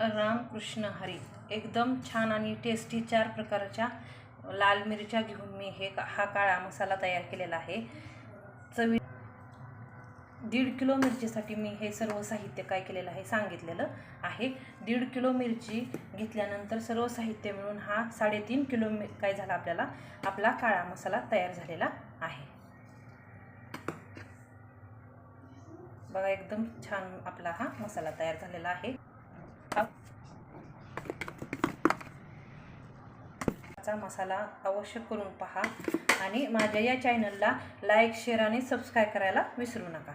रामकृष्ण हरी. एकदम छान आणि टेस्टी चार प्रकारच्या लाल मिरच्या घेऊन मी हे हा काळा मसाला तयार केलेला आहे. चवी दीड किलो मिरचीसाठी मी हे सर्व साहित्य काय केलेलं आहे सांगितलेलं आहे. दीड किलो मिरची घेतल्यानंतर सर्व साहित्य मिळून हा साडेतीन किलो मि काय झाला आपल्याला? आपला काळा मसाला तयार झालेला आहे. बघा एकदम छान आपला हा मसाला तयार झालेला आहे. चा मसाला अवश्य करून पहा आणि माझ्या या चॅनलला लाईक शेअर आणि सबस्क्राईब करायला विसरू नका.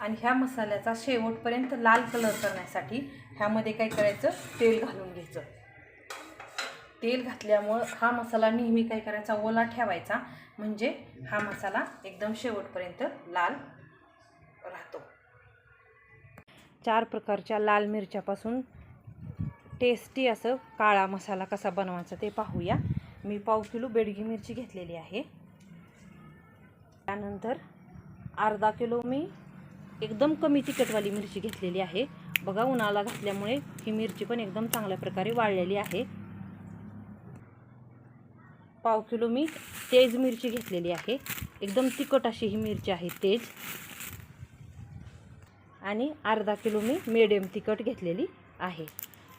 आणि ह्या मसाल्याचा शेवटपर्यंत लाल कलर करण्यासाठी ह्यामध्ये काय करायचं? तेल घालून घ्यायचं. तेल घातल्यामुळं हा मसाला नेहमी काय करायचा? ओला ठेवायचा. म्हणजे हा मसाला एकदम शेवटपर्यंत लाल राहतो चार प्रकारच्या लाल मिरच्यापासून टेस्टी असं काळा मसाला कसा बनवायचा ते पाहूया. मी पाव किलो बेडगी मिरची घेतलेली आहे. त्यानंतर अर्धा किलो मी एकदम कमी तिखटवाली मिरची घेतलेली आहे. बघा उन्हाला घातल्यामुळे ही मिरची पण एकदम चांगल्या प्रकारे वाळलेली आहे. पाव किलो मी तेज मिरची घेतलेली आहे. एकदम तिखट अशी ही मिरची आहे तेज. आणि अर्धा किलो मी मिडियम तिखट घेतलेली आहे.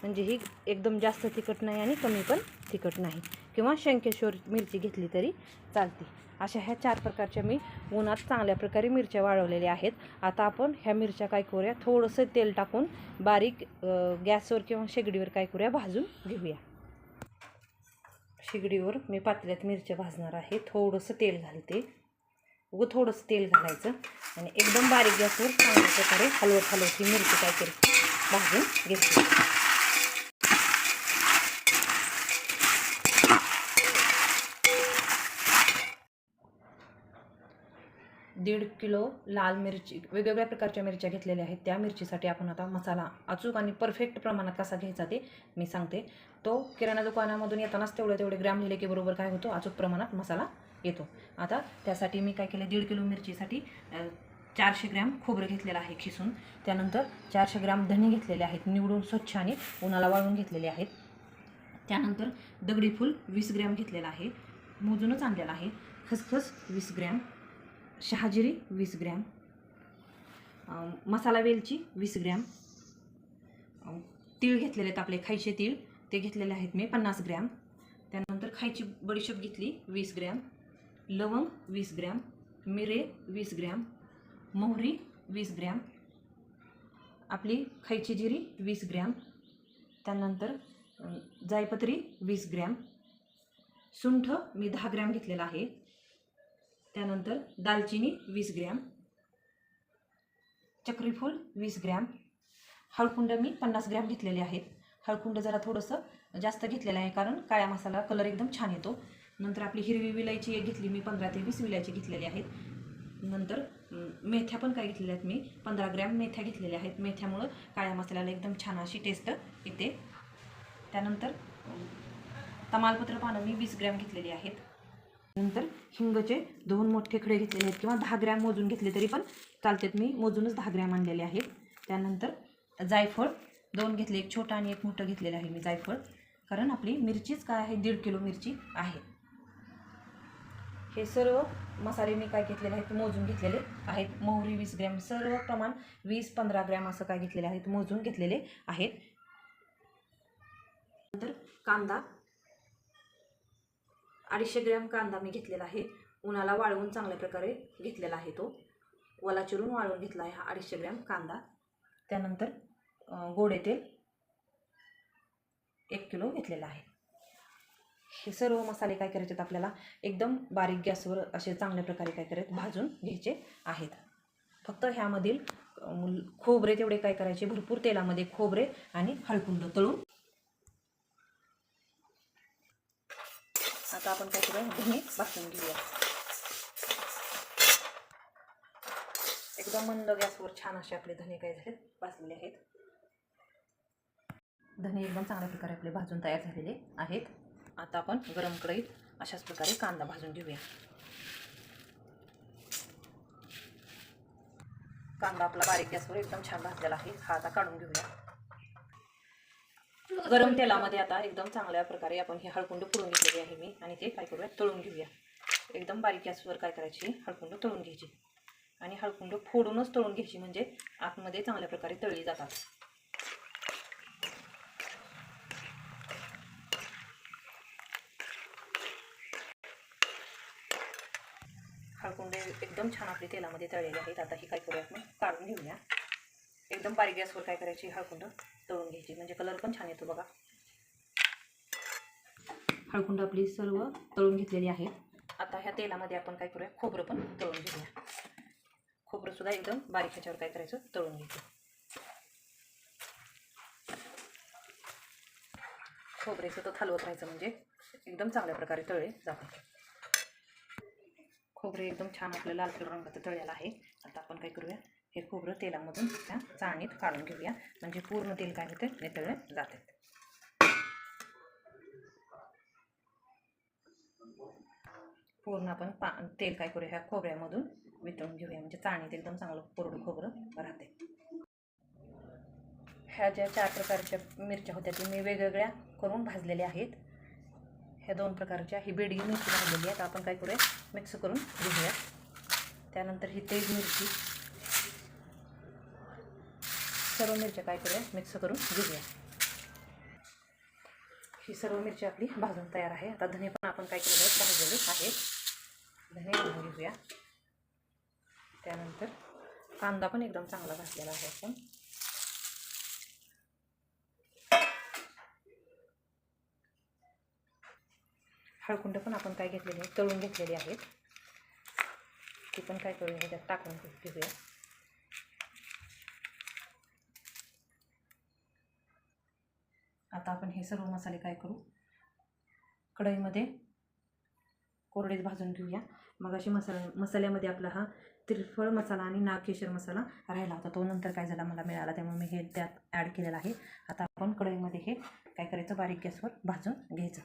म्हणजे ही एकदम जास्त तिखट नाही आणि कमी पण तिखट नाही. किंवा शंकेश्वर मिरची घेतली तरी चालते. अशा ह्या चार प्रकारच्या मी उन्हात चांगल्या प्रकारे मिरच्या वाळवलेल्या आहेत. आता आपण ह्या मिरच्या काय करूया थोडंसं तेल टाकून बारीक गॅसवर किंवा शेगडीवर काय करूया भाजून घेऊया. शेगडीवर मी पातळ्यात मिरच्या भाजणार आहे. थोडंसं तेल घालते. उगं थोडंसं तेल घालायचं आणि एकदम बारीक गॅसवर चांगल्या प्रकारे हलवत हलवत ही मिरची काय भाजून घेते दीड किलो लाल मिरची वेगवेगळ्या प्रकारच्या मिरच्या घेतलेल्या आहेत. त्या मिरचीसाठी आपण आता मसाला अचूक आणि परफेक्ट प्रमाणात कसा घ्यायचा ते मी सांगते. तो किराणा दुकानामधून येतानाच तेवढे तेवढे ग्रॅम लिहिले की बरोबर काय होतो? अचूक प्रमाणात मसाला येतो. आता त्यासाठी मी काय केलं दीड किलो मिरचीसाठी चारशे ग्रॅम खोबरं घेतलेलं आहे खिसून. त्यानंतर चारशे ग्रॅम धने घेतलेले आहेत निवडून स्वच्छ आणि उन्हाला वाळून घेतलेले आहेत. त्यानंतर दगडी फूल वीस ग्रॅम घेतलेला आहे मोजूनच आणलेला आहे. खसखस वीस ग्रॅम शहाजिरी वीस ग्रॅम मसाला वेलची वीस ग्रॅम तीळ घेतलेले आहेत आपले खायचे तीळ ते घेतलेले आहेत मी पन्नास ग्रॅम. त्यानंतर खायची बडीशेप घेतली वीस ग्रॅम. लवंग वीस ग्रॅम मिरे वीस ग्रॅम मोहरी वीस ग्रॅम आपली खायची जिरी वीस ग्रॅम त्यानंतर जायपत्री वीस ग्रॅम सुंठ मी दहा ग्रॅम घेतलेला आहे त्यानंतर दालचिनी वीस ग्रॅम चक्रीफूल वीस ग्रॅम हळकुंड मी पन्नास ग्रॅम घेतलेले आहेत. हळकुंड जरा थोडंसं जास्त घेतलेलं आहे कारण काळ्या मसाला कलर एकदम छान येतो. नंतर आपली हिरवी विलायची एक घेतली मी पंधरा ते वीस विलायची घेतलेली आहेत. नंतर मेथ्या पण काय घेतलेल्या आहेत मी पंधरा ग्रॅम मेथ्या घेतलेल्या आहेत. मेथ्यामुळं काळ्या मसाल्याला एकदम छान अशी टेस्ट येते. त्यानंतर तमालपत्र पानं मी वीस ग्रॅम घेतलेली आहेत. नंतर हिंगचे दोन मोठे खडे घेतलेले आहेत किंवा दहा ग्रॅम मोजून घेतले तरी पण चालतात. मी मोजूनच दहा ग्रॅम आणलेले आहेत. त्यानंतर जायफळ दोन घेतले एक छोटं आणि एक मोठं घेतलेलं आहे मी जायफळ. कारण आपली मिरचीच काय आहे? दीड किलो मिरची आहे. हे सर्व मसाले मी काय घेतलेले आहेत मोजून घेतलेले आहेत. मोहरी वीस ग्रॅम सर्व प्रमाण वीस पंधरा ग्रॅम असं काय घेतलेले आहेत मोजून घेतलेले आहेत. नंतर कांदा अडीचशे ग्रॅम कांदा मी घेतलेला आहे. उन्हाला वाळवून चांगल्या प्रकारे घेतलेला आहे तो. वला चिरून वाळवून घेतला आहे हा अडीचशे ग्रॅम कांदा. त्यानंतर गोडे तेल एक किलो घेतलेला आहे. हे सर्व मसाले काय करायचे आहेत आपल्याला? एकदम बारीक गॅसवर असे चांगल्या प्रकारे काय करायचे भाजून घ्यायचे आहेत. फक्त ह्यामधील खोबरे तेवढे काय करायचे? भरपूर तेलामध्ये खोबरे आणि हळकुंड तळून. आता आपण काय करूया? धने भाजून घेऊया. एकदम मंद गॅसवर छान असे आपले धने काय झालेत? भाजलेले आहेत. धने एकदम चांगल्या प्रकारे आपले भाजून तयार झालेले आहेत. आता आपण गरम कढईत अशाच प्रकारे कांदा भाजून घेऊया. कांदा आपला बारीक गॅसवर एकदम छान भाजलेला आहे. हा आता काढून घेऊया. गरम तेलामध्ये आता एकदम चांगल्या प्रकारे आपण हे हळकुंड पुरून घेतलेली आहे मी आणि ते काय करूया? तळून घेऊया. एकदम बारीक गॅसवर काय करायची? हळकुंड तळून घ्यायची. आणि हळकुंड फोडूनच तळून घ्यायची म्हणजे आतमध्ये चांगल्या प्रकारे तळली जातात हळकुंडे एकदम छान आपली तेलामध्ये तळलेले आहेत. आता ही काय करूया आपण काढून घेऊया. एकदम बारीक गॅसवर काय करायची? हळकुंड तळून घ्यायची. म्हणजे कलर पण छान येतो बघा. हळकुंड आपली सर्व तळून घेतलेली आहेत आता ह्या तेलामध्ये आपण काय करूया? खोबरं पण तळून घेऊया. खोबरं सुद्धा एकदम बारीक ह्याच्यावर काय करायचं? तळून घ्यायचं. खोबरेचं तर हलवत राहायचं म्हणजे एकदम चांगल्या प्रकारे तळले जाते खोबरे एकदम छान आपलं लाल कलर रंगाचं तळलेलं आहे. आता आपण काय करूया? हे खोबरं तेलामधून त्या चाळणीत काढून घेऊया. म्हणजे पूर्ण तेल काय होते नितळले जाते पूर्ण आपण पा तेल काय करूया? ह्या खोबऱ्यामधून वितळून घेऊया. म्हणजे चाळणीत एकदम चांगलं कोरडं खोबरं राहते ह्या ज्या चार प्रकारच्या मिरच्या होत्या ते मी वेगवेगळ्या करून भाजलेल्या आहेत. ह्या दोन प्रकारच्या ही बेडगी मिरची भाजलेली तर आपण काय करूया? मिक्स करून घेऊया त्यानंतर ही तेज मिरची सर्व मिरच्या काय करूया? मिक्स करून घेऊया ही सर्व मिरची आपली भाजून तयार आहे. आता धने पण आपण काय केलेलं आहे भाजलेले आहेत. धने भाजून घेऊया त्यानंतर कांदा पण एकदम चांगला भाजलेला आहे आपण. हळकुंड पण आपण काय घेतलेले आहेत तळून घेतलेले आहेत. ती पण काय करून ह्याच्यात टाकून घेऊया. आता आपण हे सर्व मसाले काय करू? कढईमध्ये कोरडेच भाजून घेऊया. मग अशी मसाला मसाल्यामध्ये आपला हा तिरफळ मसाला आणि नागकेशर मसाला राहिला होता. तो नंतर काय झाला मला मिळाला त्यामुळे मी हे त्यात ॲड केलेलं आहे. आता आपण कढईमध्ये हे काय करायचं? बारीक गॅसवर भाजून घ्यायचं.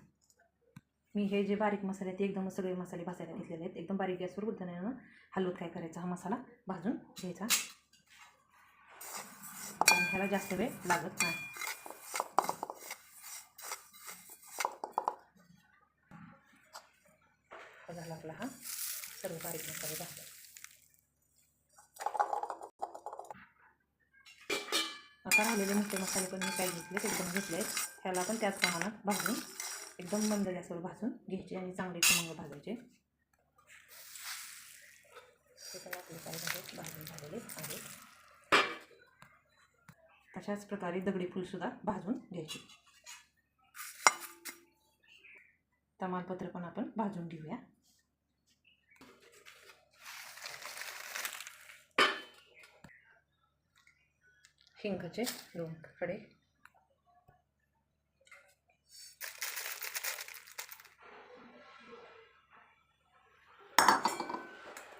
मी हे जे बारीक मसाले आहेत ते एकदम सगळे मसाले भाजायला घेतलेले आहेत. एकदम बारीक गॅसवर उद्यानं हलवत काय करायचा? हा मसाला भाजून घ्यायचा. ह्याला जास्त वेळ लागत नाही. झाला आपला हा सर्व बारीक मसाले भाजला आता राहिलेले मोठे मसाले पण मी काय घेतले एकदम घेतले आहेत ह्याला पण त्याच प्रमाणात भाजून एकदम मंद गॅसवर भाजून घ्यायचे आणि चांगले खमंग भाजायचे. हे पण आपले काय झाले भाजून झालेले आहेत. तशाच प्रकारे दगडी फुलसुद्धा भाजून घ्यायची. तमालपत्र पण आपण भाजून घेऊया. हिंगाचे दोन कडे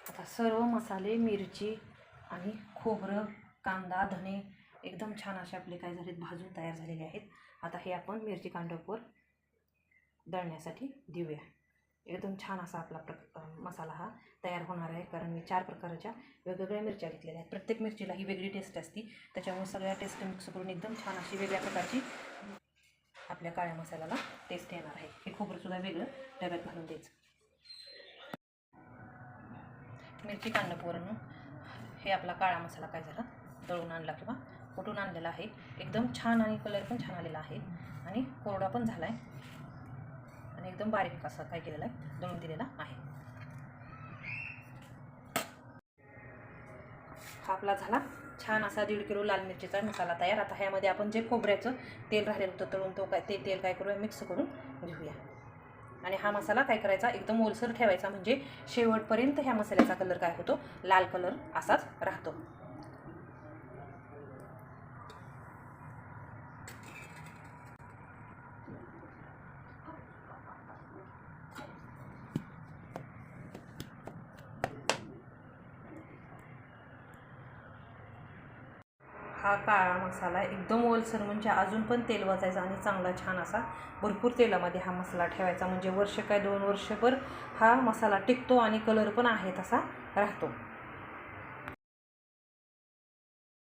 आता सर्व मसाले मिरची आणि खोबरं कांदा धणे एकदम छान असे आपले काय झालेत भाजून तयार झालेले आहेत. आता हे आपण मिरची कांडपवर दळण्यासाठी देऊया. एकदम छान असा आपला प्र मसाला हा तयार होणार आहे. कारण मी चार प्रकारच्या वेगवेगळ्या मिरच्या घेतलेल्या आहेत. प्रत्येक मिरचीला ही वेगळी टेस्ट असते. त्याच्यामुळे सगळ्या टेस्ट मिक्स करून एकदम छान अशी वेगळ्या प्रकारची आपल्या काळ्या मसाल्याला टेस्ट येणार आहे. हे खोबरंसुद्धा वेगळं डब्यात घालून द्यायचं. मिरची कांडपवरून हे आपला काळा मसाला काय झाला? दळून आणला किंवा कुठून आणलेला आहे? एकदम छान आणि कलर पण छान आलेला आहे. आणि कोरडा पण झाला आहे आणि एकदम बारीक असा काय केलेला आहे? दळून दिलेला आहे. हा आपला झाला. छान असा दीड किलो लाल मिरचीचा मसाला तयार. आता ह्यामध्ये आपण जे खोबऱ्याचं तेल राहिलेलं होतं तळून तो काय ते तेल काय करूया? मिक्स करून घेऊया. आणि हा मसाला काय करायचा? एकदम ओलसर ठेवायचा. म्हणजे शेवटपर्यंत ह्या मसाल्याचा कलर काय होतो? लाल कलर असाच राहतो. हा काळा मसाला एकदम ओलसर म्हणजे अजून पण तेल वाचायचा आणि चांगला छान असा भरपूर तेलामध्ये हा मसाला ठेवायचा. म्हणजे वर्ष काय दोन वर्षभर हा मसाला टिकतो आणि कलर पण आहे तसा राहतो.